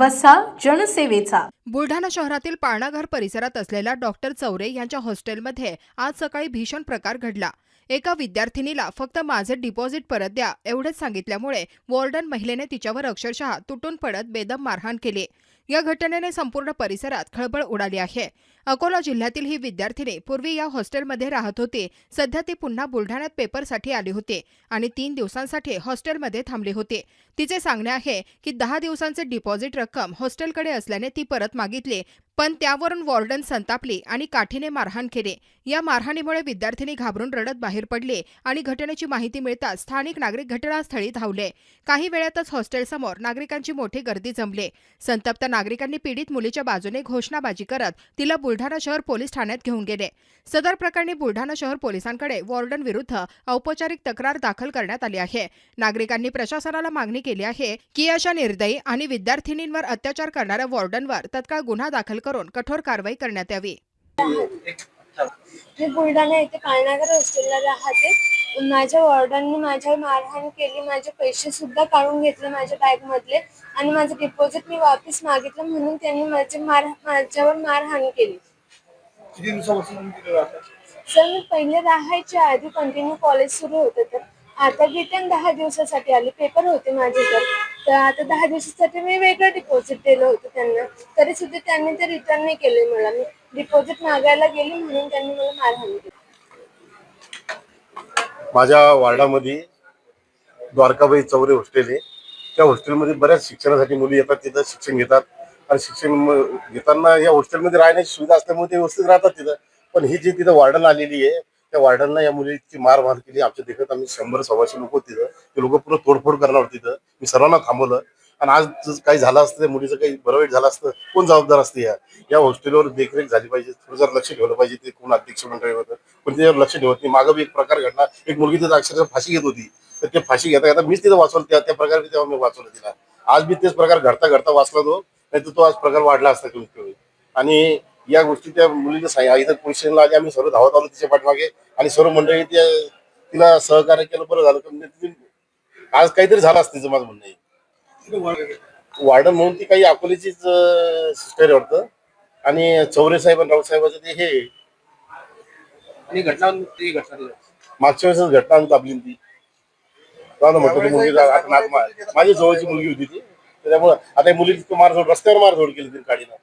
वसा जनसेवेचा. बुलढाणा शहरातील पाळणाघर परिसरात असलेल्या डॉक्टर चौरे यांच्या हॉस्टेलमध्ये आज सकाळी भीषण प्रकार घडला. एका विद्यार्थिनीला फक्त माझे डिपॉझिट परत द्या एवढेच सांगितल्यामुळे वॉर्डन महिलेने तिच्यावर अक्षरशः तुटून पडत बेदम मारहाण केली. या घटनेने संपूर्ण परिसरात खळबळ उडाली आहे. अकोला जिल्ह्यातील ही विद्यार्थिनी पूर्वी या हॉस्टेलमध्ये राहत होती. सध्या ती पुन्हा बुलढाण्यात पेपरसाठी आली होती आणि तीन दिवसांसाठी हॉस्टेलमध्ये थांबली होती. तिचे सांगणे आहे की दहा दिवसांचे डिपॉझिट रक्कम हॉस्टेलकडे असल्याने ती परत मागितली पण त्यावरून वॉर्डन संतापली आणि काठीने मारहाण केली. या मारहाणीमुळे विद्यार्थिनी घाबरून रडत बाहेर पडले आणि घटनेची माहिती मिळताच स्थानिक नागरिक घटनास्थळी धावले. काही वेळातच हॉस्टेलसमोर नागरिकांची मोठी गर्दी जमली. संतप्त नागरिकांनी पीडित मुलीच्या बाजूने घोषणाबाजी करत तिला बुलढाणा शहर पोलीस ठाण्यात घेऊन गेले. सदर प्रकरणी बुलढाणा शहर पोलिसांकडे वॉर्डन विरुद्ध औपचारिक तक्रार दाखल करण्यात आली आहे. नागरिकांनी प्रशासनाला मागणी केली आहे की अशा निर्दयी आणि विद्यार्थिनींवर अत्याचार करणाऱ्या वॉर्डनवर तत्काळ गुन्हा दाखल करून कठोर कारवाई करण्यात यावी. मी बुलढाणा येथे पाळणागर हॉस्टेलला राहते. माझ्या वॉर्डनने माझ्यावर मारहाण केली माझे पैसे सुद्धा काढून घेतले माझ्या बॅग मधले आणि माझं डिपॉझिट मी वापस मागितलं म्हणून त्यांनी माझे मार माझ्यावर मारहाण केली. किती दिवसापासून तुम्ही तिथे राहता? सर मी पहिले राहायचे आधी कंटिन्यू कॉलेज सुरू होतं तर आता रिटर्न दहा दिवसासाठी आले. पेपर होते माझे तर. तर आता दहा दिवसासाठी मी वेगळं डिपॉझिट दिलं होतं त्यांना. तरी सुद्धा त्यांनी ते रिटर्न नाही केले मला. मी डिपॉझिट मागायला गेली म्हणून त्यांनी मला मारहाण केली. माझ्या वार्डामध्ये द्वारकाबाई चौरे हॉस्टेल आहे. त्या हॉस्टेलमध्ये बऱ्याच शिक्षणासाठी मुली येतात तिथं शिक्षण घेतात. आणि शिक्षण घेताना या हॉस्टेलमध्ये राहण्याची सुविधा असल्यामुळे ते व्यवस्थित राहतात तिथं. पण ही जी तिथं वार्डन आलेली आहे त्या वार्डनला या मुलीची मारहाण केली. आमच्या देखत आम्ही शंभर सव्वाशे लोक तिथं. ते लोक पूर्ण तोडफोड करणार होते तिथं. मी सर्वांना थांबवलं. आणि आज काही झालं असतं मुलीचं काही बरं वाईट झालं असतं कोण जबाबदार असते या? या हॉस्टेलवर देखरेख झाली पाहिजे थोडं जर लक्ष ठेवलं पाहिजे ते कोण अध्यक्ष मंडळी होतं पण त्याच्यावर लक्ष ठेवत नाही. मागं एक प्रकार घडला एक मुलगी तिथं अक्षरशः फाशी घेत होती. तर ते फाशी घेता घेता मीच तिथं वाचवलं त्या त्या प्रकारे तेव्हा मी वाचवलं तिला. आज बी तेच प्रकार घडता घडता वाचला तो नाही तर तो आज प्रकार वाढला असता कमीत कमी आणि या गोष्टी त्या मुलीने सांग इथं पोलीस स्टेशनला आली आम्ही सर्व धावत आलो तिच्या पाठमागे आणि सर्व मंडळी त्या तिला सहकार्य केलं बरं झालं. आज काहीतरी झालं असतं तिचं माझं म्हणणं आहे. वार्डन म्हणून ती काही अकोल्याचीच सिस्टर वाटतं. आणि चौरे साहेब आणि राऊत साहेबाचं ते हे आणि घटना ती घटना ती मागच्या वेळेस घटना आपली ती. म्हटलं ती मुलगी आता माझी जवळची मुलगी होती ती. त्याच्यामुळे आता या मुली मारझोड रस्त्यावर मारझोड केली तिने गाडीनं.